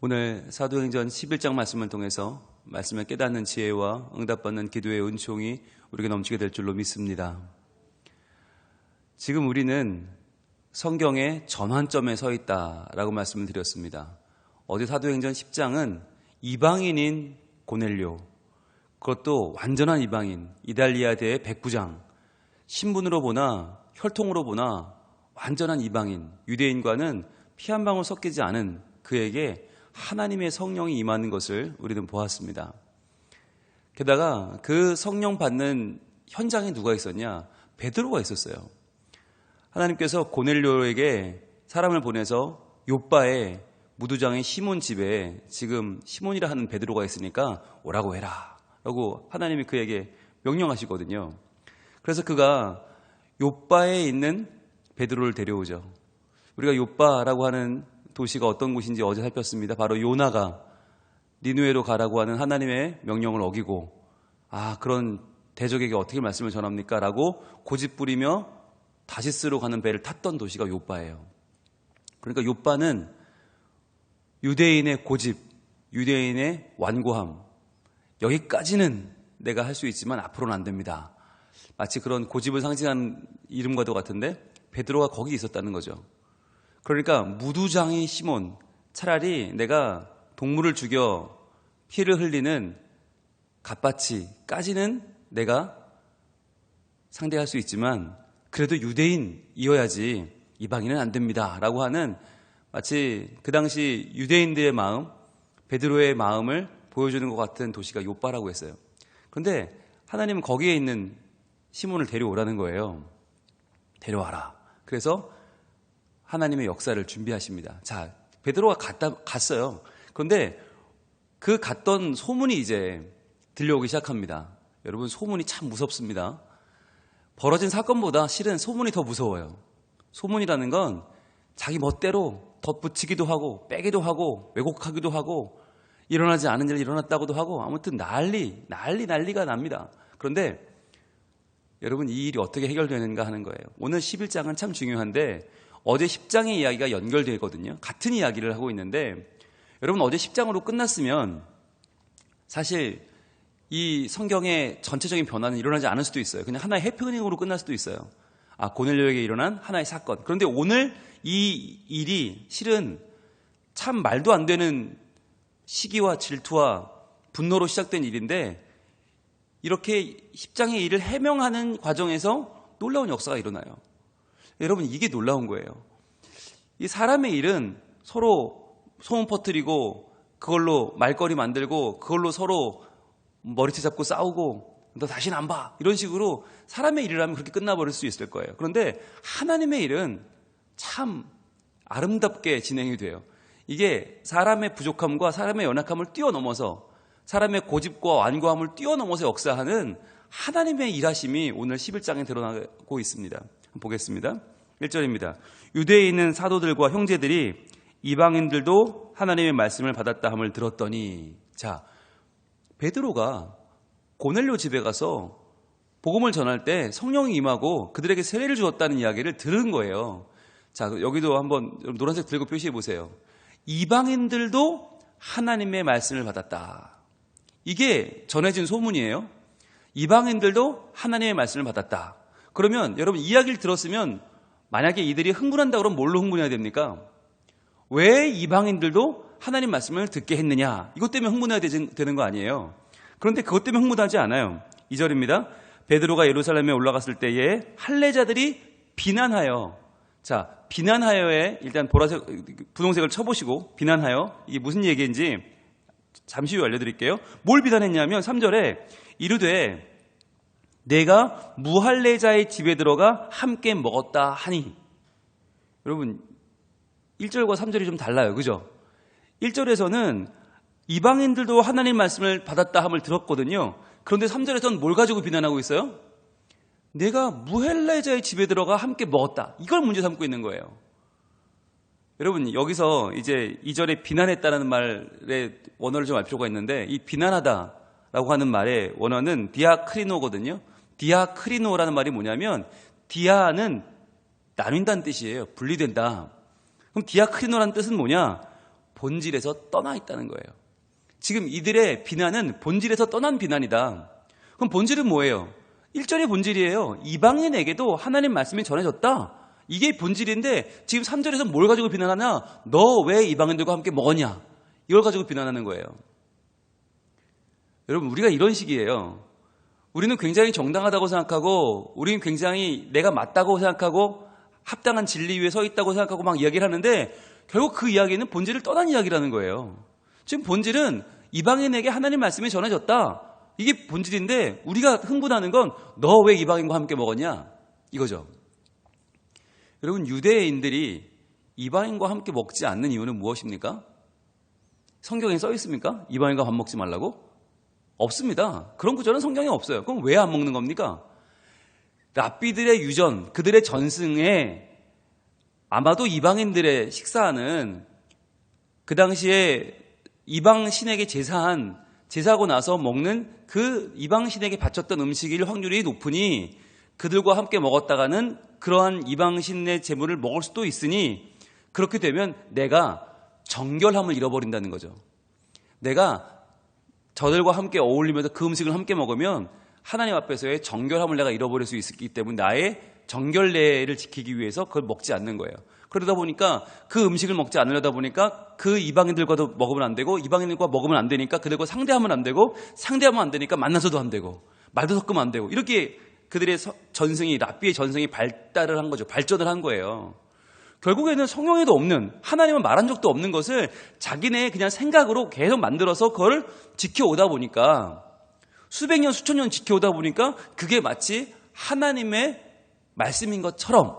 오늘 사도행전 11장 말씀을 통해서 말씀을 깨닫는 지혜와 응답받는 기도의 은총이 우리에게 넘치게 될 줄로 믿습니다. 지금 우리는 성경의 전환점에 서 있다라고 말씀을 드렸습니다. 어제 사도행전 10장은 이방인인 고넬료, 그것도 완전한 이방인, 이달리아대의 백부장, 신분으로 보나 혈통으로 보나 완전한 이방인, 유대인과는 피 한 방울 섞이지 않은 그에게 하나님의 성령이 임하는 것을 우리는 보았습니다. 게다가 그 성령 받는 현장에 누가 있었냐? 베드로가 있었어요. 하나님께서 고넬료에게 사람을 보내서 요바의 무두장의 시몬 집에 지금 시몬이라 하는 베드로가 있으니까 오라고 해라. 라고 하나님이 그에게 명령하시거든요. 그래서 그가 요바에 있는 베드로를 데려오죠. 우리가 요바라고 하는 도시가 어떤 곳인지 어제 살폈습니다. 바로 요나가 니누에로 가라고 하는 하나님의 명령을 어기고 아 그런 대적에게 어떻게 말씀을 전합니까? 라고 고집부리며 다시스로 가는 배를 탔던 도시가 요바예요. 그러니까 요바는 유대인의 고집, 유대인의 완고함 여기까지는 내가 할 수 있지만 앞으로는 안 됩니다. 마치 그런 고집을 상징하는 이름과도 같은데 베드로가 거기 있었다는 거죠. 그러니까 무두장의 시몬 차라리 내가 동물을 죽여 피를 흘리는 갓바치까지는 내가 상대할 수 있지만 그래도 유대인이어야지 이방인은 안 됩니다. 라고 하는 마치 그 당시 유대인들의 마음, 베드로의 마음을 보여주는 것 같은 도시가 요바라고 했어요. 그런데 하나님은 거기에 있는 시몬을 데려오라는 거예요. 데려와라. 그래서 하나님의 역사를 준비하십니다. 자, 베드로가 갔다, 갔어요. 그런데 그 갔던 소문이 이제 들려오기 시작합니다. 여러분, 소문이 참 무섭습니다. 벌어진 사건보다 실은 소문이 더 무서워요. 소문이라는 건 자기 멋대로 덧붙이기도 하고, 빼기도 하고, 왜곡하기도 하고, 일어나지 않은 일이 일어났다고도 하고, 아무튼 난리, 난리, 난리가 납니다. 그런데 여러분, 이 일이 어떻게 해결되는가 하는 거예요. 오늘 11장은 참 중요한데, 어제 10장의 이야기가 연결되거든요. 같은 이야기를 하고 있는데 여러분 어제 10장으로 끝났으면 사실 이 성경의 전체적인 변화는 일어나지 않을 수도 있어요. 그냥 하나의 해프닝으로 끝날 수도 있어요. 아, 고넬료에게 일어난 하나의 사건. 그런데 오늘 이 일이 실은 참 말도 안 되는 시기와 질투와 분노로 시작된 일인데 이렇게 10장의 일을 해명하는 과정에서 놀라운 역사가 일어나요. 여러분 이게 놀라운 거예요. 이 사람의 일은 서로 소문 퍼뜨리고 그걸로 말거리 만들고 그걸로 서로 머리채 잡고 싸우고 너 다시는 안 봐. 이런 식으로 사람의 일이라면 그렇게 끝나버릴 수 있을 거예요. 그런데 하나님의 일은 참 아름답게 진행이 돼요. 이게 사람의 부족함과 사람의 연약함을 뛰어넘어서 사람의 고집과 완고함을 뛰어넘어서 역사하는 하나님의 일하심이 오늘 11장에 드러나고 있습니다. 보겠습니다. 1절입니다. 유대에 있는 사도들과 형제들이 이방인들도 하나님의 말씀을 받았다 함을 들었더니 자 베드로가 고넬료 집에 가서 복음을 전할 때 성령이 임하고 그들에게 세례를 주었다는 이야기를 들은 거예요. 자 여기도 한번 노란색 들고 표시해 보세요. 이방인들도 하나님의 말씀을 받았다. 이게 전해진 소문이에요. 이방인들도 하나님의 말씀을 받았다. 그러면 여러분 이야기를 들었으면 만약에 이들이 흥분한다 그러면 뭘로 흥분해야 됩니까? 왜 이방인들도 하나님 말씀을 듣게 했느냐? 이것 때문에 흥분해야 되는 거 아니에요. 그런데 그것 때문에 흥분하지 않아요. 2절입니다. 베드로가 예루살렘에 올라갔을 때에 할례자들이 비난하여 자, 비난하여에 일단 보라색 분홍색을 쳐 보시고 비난하여 이게 무슨 얘기인지 잠시 후에 알려 드릴게요. 뭘 비난했냐면 3절에 이르되 내가 무할례자의 집에 들어가 함께 먹었다 하니 여러분 1절과 3절이 좀 달라요. 그죠? 1절에서는 이방인들도 하나님 말씀을 받았다 함을 들었거든요. 그런데 3절에서는 뭘 가지고 비난하고 있어요? 내가 무헬레자의 집에 들어가 함께 먹었다. 이걸 문제 삼고 있는 거예요. 여러분, 여기서 이제 이전에 비난했다는 말의 원어를 좀 알 필요가 있는데, 이 비난하다라고 하는 말의 원어는 디아크리노거든요. 디아크리노라는 말이 뭐냐면 디아는 나뉜다는 뜻이에요. 분리된다. 그럼 디아크리노라는 뜻은 뭐냐? 본질에서 떠나 있다는 거예요. 지금 이들의 비난은 본질에서 떠난 비난이다. 그럼 본질은 뭐예요? 1절의 본질이에요. 이방인에게도 하나님 말씀이 전해졌다. 이게 본질인데 지금 3절에서 뭘 가지고 비난하냐? 너 왜 이방인들과 함께 먹었냐? 이걸 가지고 비난하는 거예요. 여러분, 우리가 이런 식이에요. 우리는 굉장히 정당하다고 생각하고, 우리는 굉장히 내가 맞다고 생각하고, 합당한 진리 위에 서 있다고 생각하고 막 이야기를 하는데, 결국 그 이야기는 본질을 떠난 이야기라는 거예요. 지금 본질은 이방인에게 하나님 말씀이 전해졌다. 이게 본질인데, 우리가 흥분하는 건 너 왜 이방인과 함께 먹었냐? 이거죠. 여러분, 유대인들이 이방인과 함께 먹지 않는 이유는 무엇입니까? 성경에 써 있습니까? 이방인과 밥 먹지 말라고? 없습니다. 그런 구절은 성경에 없어요. 그럼 왜 안 먹는 겁니까? 랍비들의 유전, 그들의 전승에 아마도 이방인들의 식사는 그 당시에 이방 신에게 제사한 제사하고 나서 먹는 그 이방 신에게 바쳤던 음식일 확률이 높으니 그들과 함께 먹었다가는 그러한 이방 신의 제물을 먹을 수도 있으니 그렇게 되면 내가 정결함을 잃어버린다는 거죠. 내가 저들과 함께 어울리면서 그 음식을 함께 먹으면 하나님 앞에서의 정결함을 내가 잃어버릴 수 있기 때문에 나의 정결례를 지키기 위해서 그걸 먹지 않는 거예요. 그러다 보니까 그 음식을 먹지 않으려다 보니까 그 이방인들과도 먹으면 안 되고 이방인들과 먹으면 안 되니까 그들과 상대하면 안 되고 상대하면 안 되니까 만나서도 안 되고 말도 섞으면 안 되고 이렇게 그들의 전승이 랍비의 전승이 발달을 한 거죠. 발전을 한 거예요. 결국에는 성경에도 없는 하나님은 말한 적도 없는 것을 자기네 그냥 생각으로 계속 만들어서 그걸 지켜오다 보니까 수백 년 수천 년 지켜오다 보니까 그게 마치 하나님의 말씀인 것처럼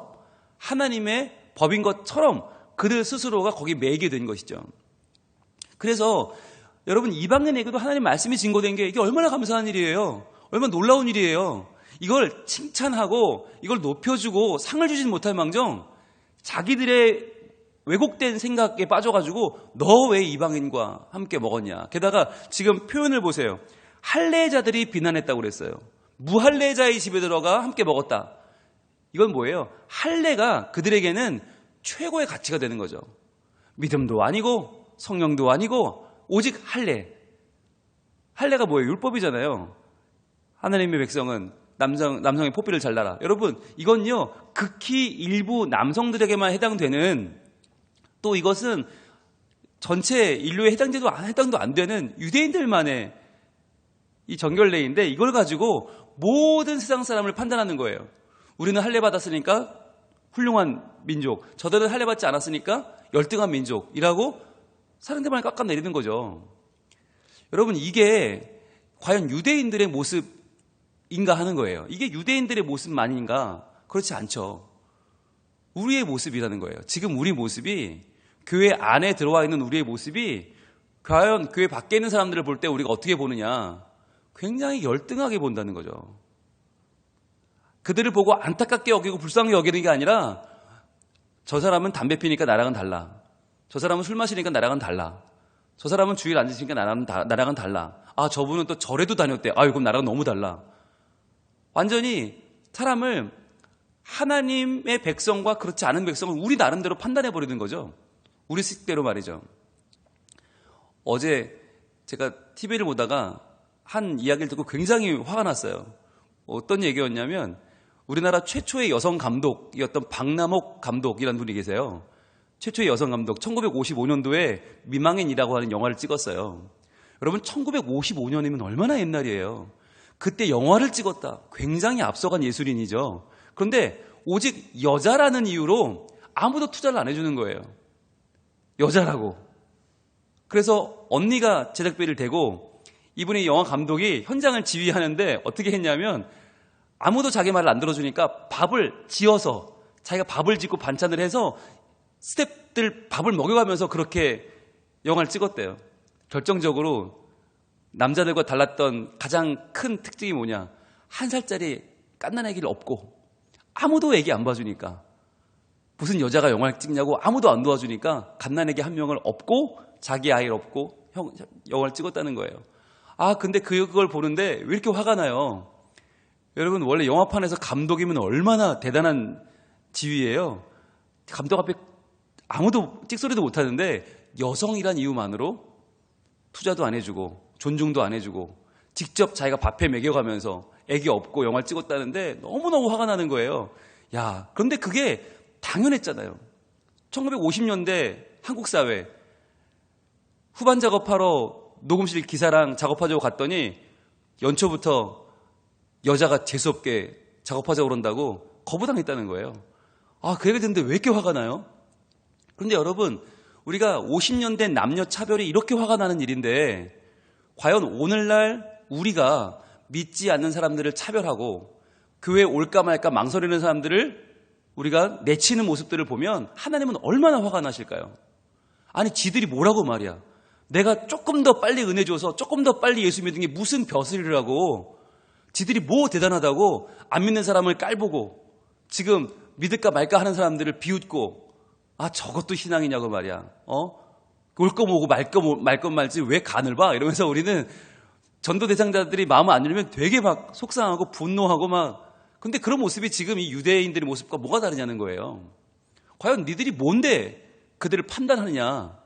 하나님의 법인 것처럼 그들 스스로가 거기 매이게 된 것이죠. 그래서 여러분 이방인에게도 하나님 말씀이 증거된 게 이게 얼마나 감사한 일이에요. 얼마나 놀라운 일이에요. 이걸 칭찬하고 이걸 높여주고 상을 주진 못할 망정 자기들의 왜곡된 생각에 빠져가지고 너 왜 이방인과 함께 먹었냐. 게다가 지금 표현을 보세요. 할례자들이 비난했다고 그랬어요. 무할례자의 집에 들어가 함께 먹었다. 이건 뭐예요? 할례가 그들에게는 최고의 가치가 되는 거죠. 믿음도 아니고 성령도 아니고 오직 할례. 할례가 뭐예요? 율법이잖아요. 하나님의 백성은 남성, 남성의 포피를 잘라라. 여러분, 이건요, 극히 일부 남성들에게만 해당되는 또 이것은 전체 인류에 해당제도 해당도 안 되는 유대인들만의 이 정결례인데 이걸 가지고 모든 세상 사람을 판단하는 거예요. 우리는 할례 받았으니까 훌륭한 민족, 저들은 할례 받지 않았으니까 열등한 민족이라고 사람들만 깎아내리는 거죠. 여러분 이게 과연 유대인들의 모습 인가 하는 거예요. 이게 유대인들의 모습만인가? 그렇지 않죠. 우리의 모습이라는 거예요. 지금 우리 모습이 교회 안에 들어와 있는 우리의 모습이 과연 교회 밖에 있는 사람들을 볼 때 우리가 어떻게 보느냐? 굉장히 열등하게 본다는 거죠. 그들을 보고 안타깝게 여기고 불쌍히 여기는 게 아니라 저 사람은 담배 피니까 나랑은 달라. 저 사람은 술 마시니까 나랑은 달라. 저 사람은 주일 앉으시니까 나랑은, 다, 나랑은 달라. 아, 저분은 또 절에도 다녔대. 아, 이건 나랑 너무 달라. 완전히 사람을 하나님의 백성과 그렇지 않은 백성을 우리 나름대로 판단해 버리는 거죠. 우리 식대로 말이죠. 어제 제가 TV를 보다가 한 이야기를 듣고 굉장히 화가 났어요. 어떤 얘기였냐면 우리나라 최초의 여성 감독이었던 박남옥 감독이라는 분이 계세요. 최초의 여성 감독 1955년도에 미망인이라고 하는 영화를 찍었어요. 여러분 1955년이면 얼마나 옛날이에요. 그때 영화를 찍었다. 굉장히 앞서간 예술인이죠. 그런데 오직 여자라는 이유로 아무도 투자를 안 해주는 거예요. 여자라고. 그래서 언니가 제작비를 대고 이분이 영화 감독이 현장을 지휘하는데 어떻게 했냐면 아무도 자기 말을 안 들어주니까 밥을 지어서 자기가 밥을 짓고 반찬을 해서 스탭들 밥을 먹여가면서 그렇게 영화를 찍었대요. 결정적으로 남자들과 달랐던 가장 큰 특징이 뭐냐. 한 살짜리 깐난 애기를 업고 아무도 애기 안 봐주니까 무슨 여자가 영화를 찍냐고 아무도 안 도와주니까 갓난 애기 한 명을 업고 자기 아이를 업고 형, 영화를 찍었다는 거예요. 아, 근데 그걸 보는데 왜 이렇게 화가 나요? 여러분, 원래 영화판에서 감독이면 얼마나 대단한 지위예요. 감독 앞에 아무도 찍소리도 못 하는데 여성이란 이유만으로 투자도 안 해주고 존중도 안 해주고 직접 자기가 밥해 먹여가면서 애기 없고 영화를 찍었다는데 너무너무 화가 나는 거예요. 야, 그런데 그게 당연했잖아요. 1950년대 한국 사회 후반 작업하러 녹음실 기사랑 작업하자고 갔더니 연초부터 여자가 재수없게 작업하자고 그런다고 거부당했다는 거예요. 아, 그 얘기 듣는데 왜 이렇게 화가 나요? 그런데 여러분, 우리가 50년 된 남녀 차별이 이렇게 화가 나는 일인데, 과연 오늘날 우리가 믿지 않는 사람들을 차별하고 교회에 올까 말까 망설이는 사람들을 우리가 내치는 모습들을 보면 하나님은 얼마나 화가 나실까요? 아니, 지들이 뭐라고 말이야. 내가 조금 더 빨리 은혜 줘서 조금 더 빨리 예수 믿은 게 무슨 벼슬이라고 지들이 뭐 대단하다고 안 믿는 사람을 깔보고 지금 믿을까 말까 하는 사람들을 비웃고 아 저것도 신앙이냐고 말이야 어? 올거 뭐고 말 거 말거 말지 왜 간을 봐 이러면서 우리는 전도 대상자들이 마음을 안 열면 되게 막 속상하고 분노하고 막 근데 그런 모습이 지금 이 유대인들의 모습과 뭐가 다르냐는 거예요. 과연 니들이 뭔데 그들을 판단하느냐?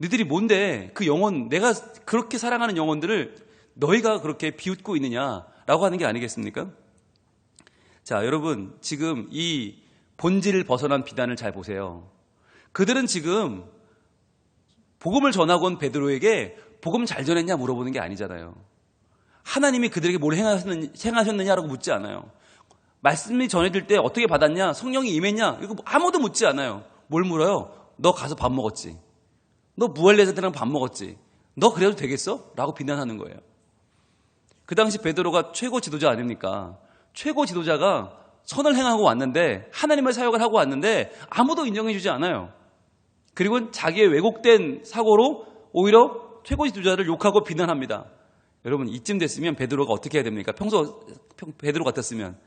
니들이 뭔데 그 영혼 내가 그렇게 사랑하는 영혼들을 너희가 그렇게 비웃고 있느냐라고 하는 게 아니겠습니까? 자, 여러분 지금 이 본질을 벗어난 비단을 잘 보세요. 그들은 지금 복음을 전하고 온 베드로에게 복음 잘 전했냐 물어보는 게 아니잖아요. 하나님이 그들에게 뭘 행하셨느냐 라고 묻지 않아요. 말씀이 전해질 때 어떻게 받았냐? 성령이 임했냐? 이거 아무도 묻지 않아요. 뭘 물어요? 너 가서 밥 먹었지? 너 무할레자들이랑 밥 먹었지? 너 그래도 되겠어? 라고 비난하는 거예요. 그 당시 베드로가 최고 지도자 아닙니까? 최고 지도자가 선을 행하고 왔는데 하나님의 사역을 하고 왔는데 아무도 인정해 주지 않아요. 그리고 자기의 왜곡된 사고로 오히려 최고 지도자를 욕하고 비난합니다. 여러분 이쯤 됐으면 베드로가 어떻게 해야 됩니까? 평소 베드로 같았으면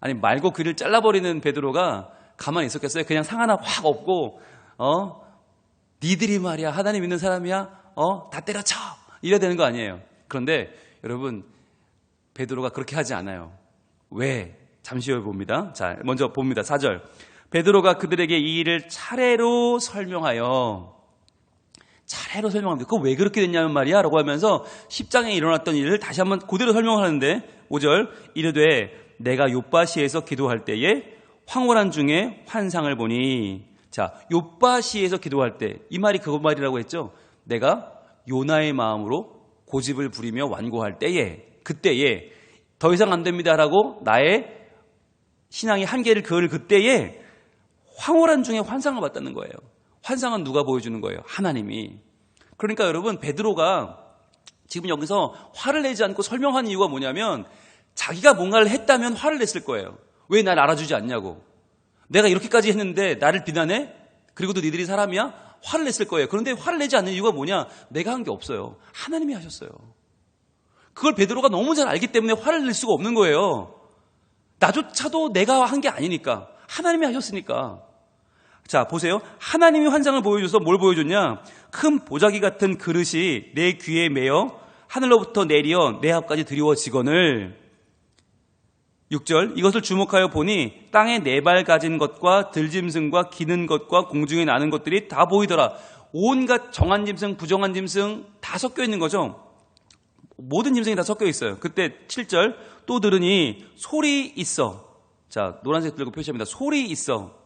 아니 말고 귀를 잘라버리는 베드로가 가만히 있었겠어요? 그냥 상 하나 확 없고 어 니들이 말이야 하나님 믿는 사람이야 어다 때려쳐 이래야 되는 거 아니에요. 그런데 여러분 베드로가 그렇게 하지 않아요. 왜? 잠시 후에 봅니다. 자, 먼저 봅니다. 4절. 베드로가 그들에게 이 일을 차례로 설명하여 차례로 설명합니다. 그거 왜 그렇게 됐냐면 말이야 라고 하면서 10장에 일어났던 일을 다시 한번 그대로 설명하는데 5절 이르되 내가 요바시에서 기도할 때에 황홀한 중에 환상을 보니 자 요바시에서 기도할 때 이 말이 그거 말이라고 했죠. 내가 요나의 마음으로 고집을 부리며 완고할 때에 그때에 더 이상 안 됩니다라고 나의 신앙의 한계를 그을 그때에 황홀한 중에 환상을 봤다는 거예요. 환상은 누가 보여주는 거예요? 하나님이. 그러니까 여러분 베드로가 지금 여기서 화를 내지 않고 설명하는 이유가 뭐냐면 자기가 뭔가를 했다면 화를 냈을 거예요. 왜 날 알아주지 않냐고. 내가 이렇게까지 했는데 나를 비난해? 그리고도 니들이 사람이야? 화를 냈을 거예요. 그런데 화를 내지 않는 이유가 뭐냐? 내가 한 게 없어요. 하나님이 하셨어요. 그걸 베드로가 너무 잘 알기 때문에 화를 낼 수가 없는 거예요. 나조차도 내가 한 게 아니니까. 하나님이 하셨으니까. 자, 보세요. 하나님이 환상을 보여줘서 뭘 보여줬냐? 큰 보자기 같은 그릇이 내 귀에 매여 하늘로부터 내리어 내 앞까지 드리워지거늘. 6절 이것을 주목하여 보니 땅에 네 발 가진 것과 들짐승과 기는 것과 공중에 나는 것들이 다 보이더라. 온갖 정한 짐승, 부정한 짐승 다 섞여 있는 거죠. 모든 짐승이 다 섞여 있어요. 그때 7절 또 들으니 소리 있어. 자, 노란색 들고 표시합니다. 소리 있어.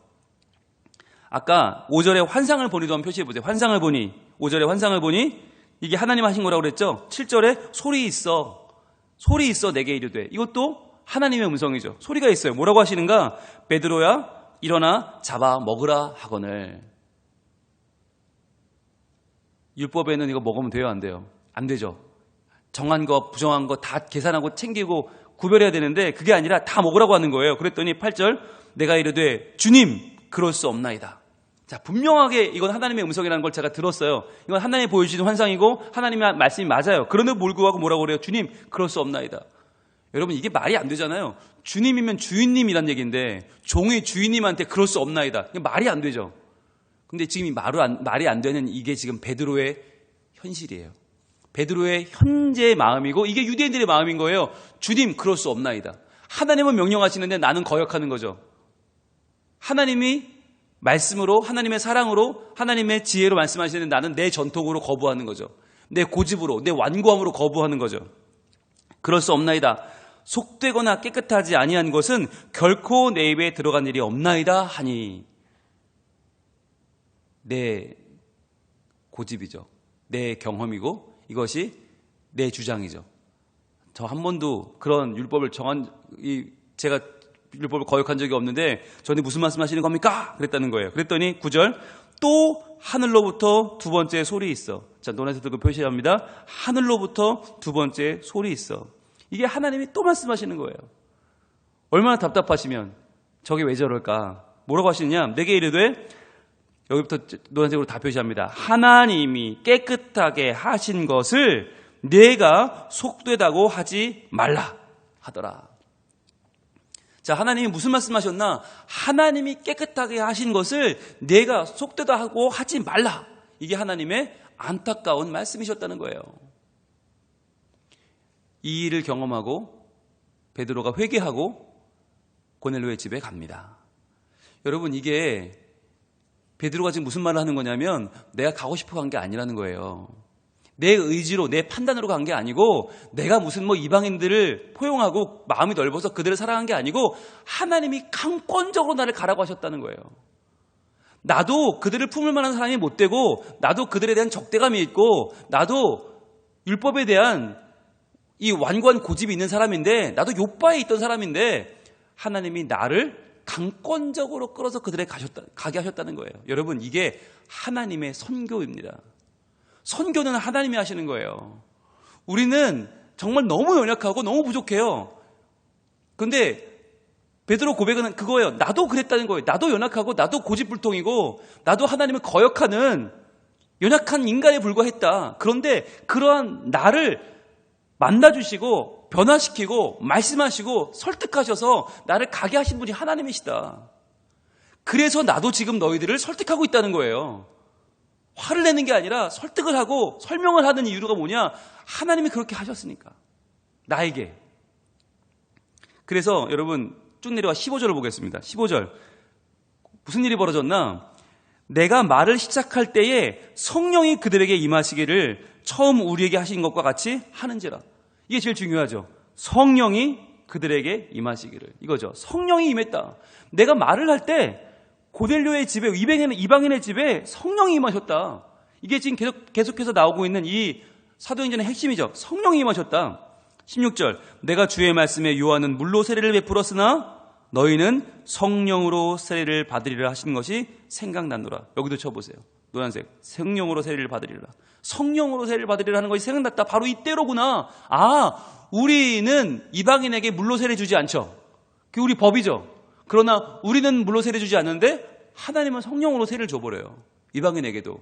아까 5절에 환상을 보니도 한번 표시해 보세요. 환상을 보니 5절에 환상을 보니 이게 하나님 하신 거라고 그랬죠. 7절에 소리 있어. 소리 있어 내게 이르되. 이것도 하나님의 음성이죠. 소리가 있어요. 뭐라고 하시는가? 베드로야 일어나 잡아 먹으라 하거늘. 율법에는 이거 먹으면 돼요, 안 돼요? 안 되죠. 정한 거, 부정한 거 다 계산하고 챙기고 구별해야 되는데 그게 아니라 다 먹으라고 하는 거예요. 그랬더니 8절 내가 이르되 주님 그럴 수 없나이다. 자, 분명하게 이건 하나님의 음성이라는 걸 제가 들었어요. 이건 하나님이 보여주신 환상이고 하나님의 말씀이 맞아요. 그런데 몰고 가고 뭐라고 그래요? 주님 그럴 수 없나이다. 여러분 이게 말이 안 되잖아요. 주님이면 주인님이란 얘기인데 종의 주인님한테 그럴 수 없나이다. 이게 말이 안 되죠. 근데 지금 이 말이 안, 말이 안 되는 이게 지금 베드로의 현실이에요. 베드로의 현재의 마음이고 이게 유대인들의 마음인 거예요. 주님 그럴 수 없나이다. 하나님은 명령하시는데 나는 거역하는 거죠. 하나님이 말씀으로 하나님의 사랑으로 하나님의 지혜로 말씀하시는 나는 내 전통으로 거부하는 거죠. 내 고집으로 내 완고함으로 거부하는 거죠. 그럴 수 없나이다. 속되거나 깨끗하지 아니한 것은 결코 내 입에 들어간 일이 없나이다 하니 내 고집이죠. 내 경험이고 이것이 내 주장이죠. 저 한 번도 그런 율법을 정한 이 제가 율법을 거역한 적이 없는데 저는 무슨 말씀하시는 겁니까? 그랬다는 거예요. 그랬더니 9절 또 하늘로부터 두 번째 소리 있어. 자, 노란색 들고 표시합니다. 하늘로부터 두 번째 소리 있어. 이게 하나님이 또 말씀하시는 거예요. 얼마나 답답하시면 저게 왜 저럴까? 뭐라고 하시느냐? 내게 이르되 여기부터 노란색으로 다 표시합니다. 하나님이 깨끗하게 하신 것을 내가 속되다고 하지 말라 하더라. 자, 하나님이 무슨 말씀 하셨나? 하나님이 깨끗하게 하신 것을 내가 속되다 하고 하지 말라. 이게 하나님의 안타까운 말씀이셨다는 거예요. 이 일을 경험하고 베드로가 회개하고 고넬로의 집에 갑니다. 여러분 이게 베드로가 지금 무슨 말을 하는 거냐면 내가 가고 싶어 간 게 아니라는 거예요. 내 의지로 내 판단으로 간 게 아니고 내가 무슨 뭐 이방인들을 포용하고 마음이 넓어서 그들을 사랑한 게 아니고 하나님이 강권적으로 나를 가라고 하셨다는 거예요. 나도 그들을 품을 만한 사람이 못 되고 나도 그들에 대한 적대감이 있고 나도 율법에 대한 이 완고한 고집이 있는 사람인데 나도 요바에 있던 사람인데 하나님이 나를 강권적으로 끌어서 그들에 가셨다, 가게 하셨다는 거예요. 여러분 이게 하나님의 선교입니다. 선교는 하나님이 하시는 거예요. 우리는 정말 너무 연약하고 너무 부족해요. 근데 베드로 고백은 그거예요. 나도 그랬다는 거예요. 나도 연약하고 나도 고집불통이고 나도 하나님을 거역하는 연약한 인간에 불과했다. 그런데 그러한 나를 만나주시고 변화시키고 말씀하시고 설득하셔서 나를 가게 하신 분이 하나님이시다. 그래서 나도 지금 너희들을 설득하고 있다는 거예요. 화를 내는 게 아니라 설득을 하고 설명을 하는 이유가 뭐냐? 하나님이 그렇게 하셨으니까. 나에게. 그래서 여러분 쭉 내려와 15절을 보겠습니다. 15절. 무슨 일이 벌어졌나? 내가 말을 시작할 때에 성령이 그들에게 임하시기를 처음 우리에게 하신 것과 같이 하는지라. 이게 제일 중요하죠. 성령이 그들에게 임하시기를. 이거죠. 성령이 임했다. 내가 말을 할 때 고델료의 집에 이방인의, 이방인의 집에 성령이 임하셨다. 이게 지금 계속 계속해서 나오고 있는 이 사도행전의 핵심이죠. 성령이 임하셨다. 16절 내가 주의 말씀에 요한은 물로 세례를 베풀었으나 너희는 성령으로 세례를 받으리라 하신 것이 생각났노라. 여기도 쳐보세요. 노란색 성령으로 세례를 받으리라. 성령으로 세례를 받으리라 하는 것이 생각났다. 바로 이때로구나. 아 우리는 이방인에게 물로 세례 주지 않죠. 그게 우리 법이죠. 그러나 우리는 물로 세례 주지 않는데 하나님은 성령으로 세례를 줘버려요. 이방인에게도.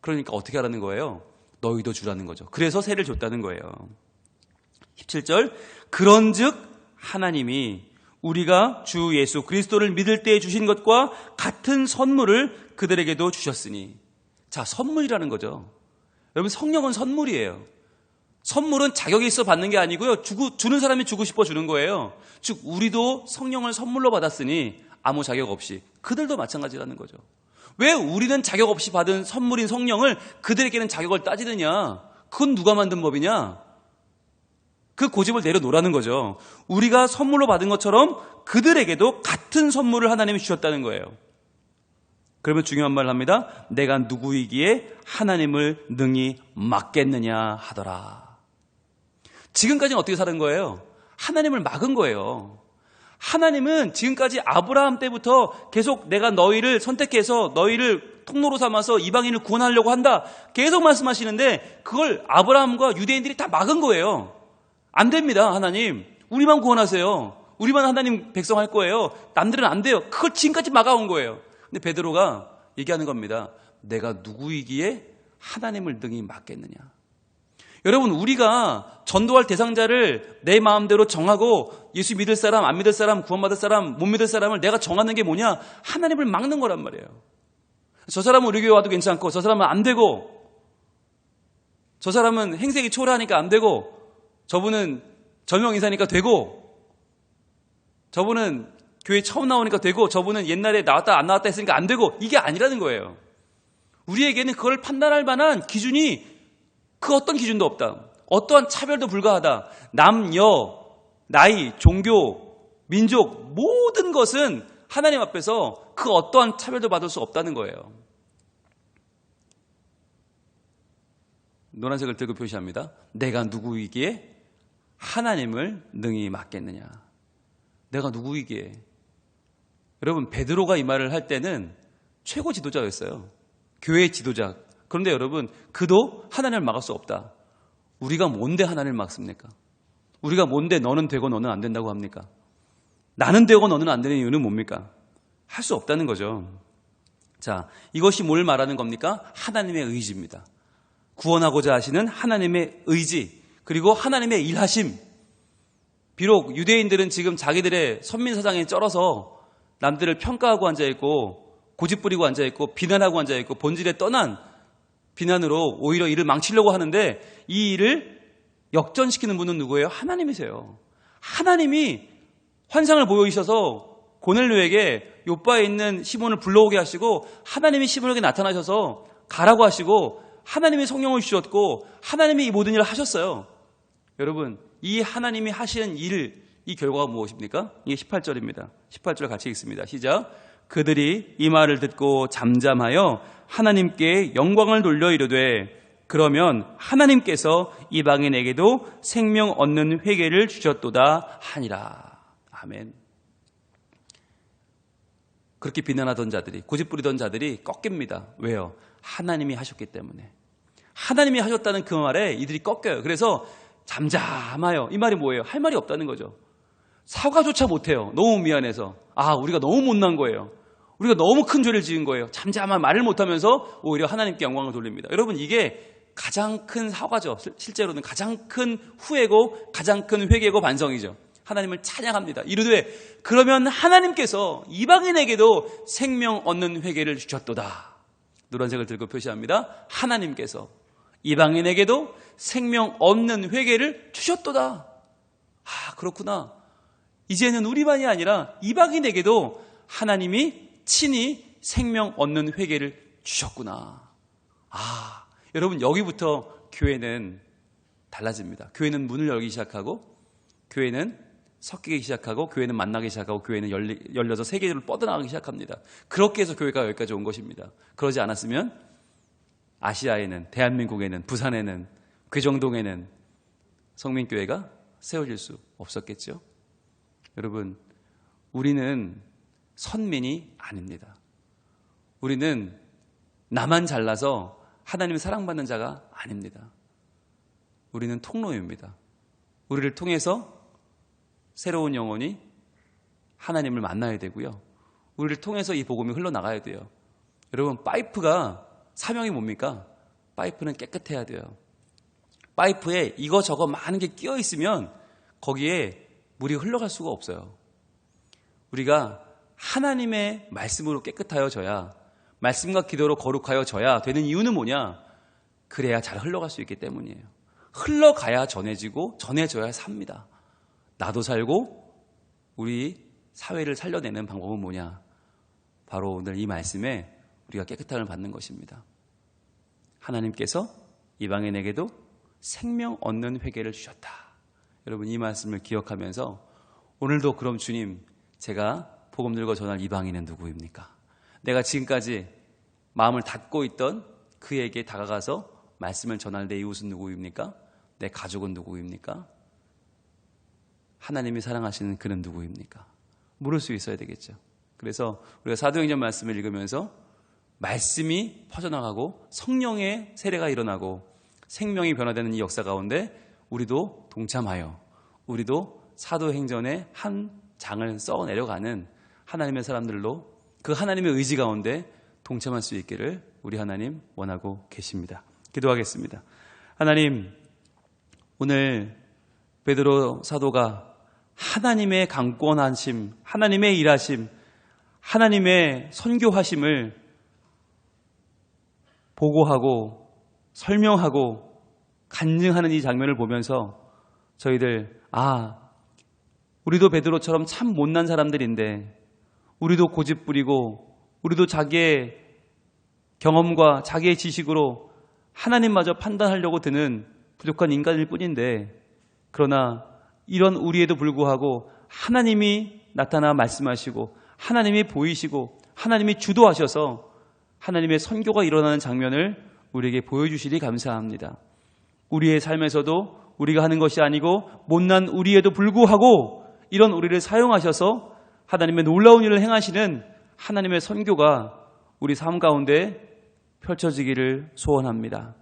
그러니까 어떻게 하라는 거예요? 너희도 주라는 거죠. 그래서 세례를 줬다는 거예요. 17절 그런 즉 하나님이 우리가 주 예수 그리스도를 믿을 때 주신 것과 같은 선물을 그들에게도 주셨으니 자 선물이라는 거죠. 여러분 성령은 선물이에요. 선물은 자격이 있어 받는 게 아니고요. 주고, 주는 사람이 주고 싶어 주는 거예요. 즉 우리도 성령을 선물로 받았으니 아무 자격 없이 그들도 마찬가지라는 거죠. 왜 우리는 자격 없이 받은 선물인 성령을 그들에게는 자격을 따지느냐? 그건 누가 만든 법이냐? 그 고집을 내려놓으라는 거죠. 우리가 선물로 받은 것처럼 그들에게도 같은 선물을 하나님이 주셨다는 거예요. 그러면 중요한 말을 합니다. 내가 누구이기에 하나님을 능히 막겠느냐 하더라. 지금까지는 어떻게 사는 거예요? 하나님을 막은 거예요. 하나님은 지금까지 아브라함 때부터 계속 내가 너희를 선택해서 너희를 통로로 삼아서 이방인을 구원하려고 한다. 계속 말씀하시는데 그걸 아브라함과 유대인들이 다 막은 거예요. 안 됩니다, 하나님. 우리만 구원하세요. 우리만 하나님 백성 할 거예요. 남들은 안 돼요. 그걸 지금까지 막아온 거예요. 근데 베드로가 얘기하는 겁니다. 내가 누구이기에 하나님을 능히 막겠느냐. 여러분, 우리가 전도할 대상자를 내 마음대로 정하고 예수 믿을 사람, 안 믿을 사람, 구원받을 사람, 못 믿을 사람을 내가 정하는 게 뭐냐? 하나님을 막는 거란 말이에요. 저 사람은 우리 교회 와도 괜찮고, 저 사람은 안 되고, 저 사람은 행색이 초라하니까 안 되고, 저분은 저명 이사니까 되고, 저분은 교회 처음 나오니까 되고 저분은 옛날에 나왔다 안 나왔다 했으니까 안 되고 이게 아니라는 거예요. 우리에게는 그걸 판단할 만한 기준이 그 어떤 기준도 없다. 어떠한 차별도 불가하다. 남녀, 나이, 종교, 민족 모든 것은 하나님 앞에서 그 어떠한 차별도 받을 수 없다는 거예요. 노란색을 들고 표시합니다. 내가 누구이기에 하나님을 능히 맡겠느냐. 내가 누구이기에. 여러분, 베드로가 이 말을 할 때는 최고 지도자였어요. 교회 지도자. 그런데 여러분, 그도 하나님을 막을 수 없다. 우리가 뭔데 하나님을 막습니까? 우리가 뭔데 너는 되고 너는 안 된다고 합니까? 나는 되고 너는 안 되는 이유는 뭡니까? 할 수 없다는 거죠. 자, 이것이 뭘 말하는 겁니까? 하나님의 의지입니다. 구원하고자 하시는 하나님의 의지, 그리고 하나님의 일하심. 비록 유대인들은 지금 자기들의 선민사상에 쩔어서 남들을 평가하고 앉아있고, 고집부리고 앉아있고, 비난하고 앉아있고, 본질에 떠난 비난으로 오히려 일을 망치려고 하는데, 이 일을 역전시키는 분은 누구예요? 하나님이세요. 하나님이 환상을 보여주셔서 고넬료에게 요바에 있는 시몬을 불러오게 하시고 하나님이 시몬에게 나타나셔서 가라고 하시고 하나님이 성령을 주셨고 하나님이 이 모든 일을 하셨어요. 여러분, 이 하나님이 하시는 일, 이 결과가 무엇입니까? 이게 18절입니다. 18절 같이 읽습니다. 시작. 그들이 이 말을 듣고 잠잠하여 하나님께 영광을 돌려 이르되 그러면 하나님께서 이방인에게도 생명 얻는 회개를 주셨도다 하니라. 아멘. 그렇게 비난하던 자들이 고집부리던 자들이 꺾입니다. 왜요? 하나님이 하셨기 때문에. 하나님이 하셨다는 그 말에 이들이 꺾여요. 그래서 잠잠하여. 이 말이 뭐예요? 할 말이 없다는 거죠. 사과조차 못해요. 너무 미안해서. 아, 우리가 너무 못난 거예요. 우리가 너무 큰 죄를 지은 거예요. 잠잠한 말을 못하면서 오히려 하나님께 영광을 돌립니다. 여러분, 이게 가장 큰 사과죠. 실제로는 가장 큰 후회고 가장 큰 회개고 반성이죠. 하나님을 찬양합니다. 이르되 그러면 하나님께서 이방인에게도 생명 얻는 회개를 주셨도다. 노란색을 들고 표시합니다. 하나님께서 이방인에게도 생명 얻는 회개를 주셨도다. 아, 그렇구나. 이제는 우리만이 아니라 이방인에게도 하나님이 친히 생명 얻는 회개를 주셨구나. 아, 여러분 여기부터 교회는 달라집니다. 교회는 문을 열기 시작하고 교회는 섞이기 시작하고 교회는 만나기 시작하고 교회는 열리, 열려서 세계를 뻗어나가기 시작합니다. 그렇게 해서 교회가 여기까지 온 것입니다. 그러지 않았으면 아시아에는 대한민국에는 부산에는 괴정동에는 성민교회가 세워질 수 없었겠죠. 여러분 우리는 선민이 아닙니다. 우리는 나만 잘나서 하나님의 사랑받는 자가 아닙니다. 우리는 통로입니다. 우리를 통해서 새로운 영혼이 하나님을 만나야 되고요. 우리를 통해서 이 복음이 흘러나가야 돼요. 여러분, 파이프가 사명이 뭡니까? 파이프는 깨끗해야 돼요. 파이프에 이거 저거 많은 게 끼어 있으면 거기에 물이 흘러갈 수가 없어요. 우리가 하나님의 말씀으로 깨끗하여져야 말씀과 기도로 거룩하여져야 되는 이유는 뭐냐? 그래야 잘 흘러갈 수 있기 때문이에요. 흘러가야 전해지고 전해져야 삽니다. 나도 살고 우리 사회를 살려내는 방법은 뭐냐? 바로 오늘 이 말씀에 우리가 깨끗함을 받는 것입니다. 하나님께서 이방인에게도 생명 얻는 회개를 주셨다. 여러분 이 말씀을 기억하면서 오늘도 그럼 주님 제가 복음 들고 전할 이방인은 누구입니까? 내가 지금까지 마음을 닫고 있던 그에게 다가가서 말씀을 전할 내 이웃은 누구입니까? 내 가족은 누구입니까? 하나님이 사랑하시는 그는 누구입니까? 물을 수 있어야 되겠죠. 그래서 우리가 사도행전 말씀을 읽으면서 말씀이 퍼져나가고 성령의 세례가 일어나고 생명이 변화되는 이 역사 가운데 우리도 동참하여 우리도 사도행전의 한 장을 써 내려가는 하나님의 사람들로 그 하나님의 의지 가운데 동참할 수 있기를 우리 하나님 원하고 계십니다. 기도하겠습니다. 하나님, 오늘 베드로 사도가 하나님의 강권하심, 하나님의 일하심, 하나님의 선교하심을 보고하고 설명하고 간증하는 이 장면을 보면서 저희들 아 우리도 베드로처럼 참 못난 사람들인데 우리도 고집 부리고 우리도 자기의 경험과 자기의 지식으로 하나님마저 판단하려고 드는 부족한 인간일 뿐인데 그러나 이런 우리에도 불구하고 하나님이 나타나 말씀하시고 하나님이 보이시고 하나님이 주도하셔서 하나님의 선교가 일어나는 장면을 우리에게 보여주시니 감사합니다. 우리의 삶에서도 우리가 하는 것이 아니고 못난 우리에도 불구하고 이런 우리를 사용하셔서 하나님의 놀라운 일을 행하시는 하나님의 선교가 우리 삶 가운데 펼쳐지기를 소원합니다.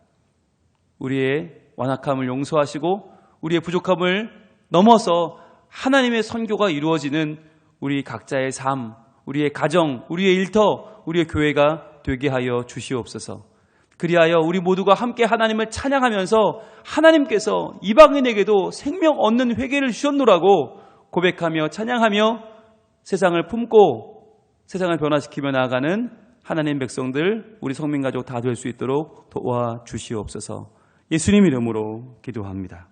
우리의 완악함을 용서하시고 우리의 부족함을 넘어서 하나님의 선교가 이루어지는 우리 각자의 삶, 우리의 가정, 우리의 일터, 우리의 교회가 되게 하여 주시옵소서. 그리하여 우리 모두가 함께 하나님을 찬양하면서 하나님께서 이방인에게도 생명 얻는 회개를 주셨노라고 고백하며 찬양하며 세상을 품고 세상을 변화시키며 나아가는 하나님 백성들, 우리 성민 가족 다 될 수 있도록 도와 주시옵소서. 예수님 이름으로 기도합니다.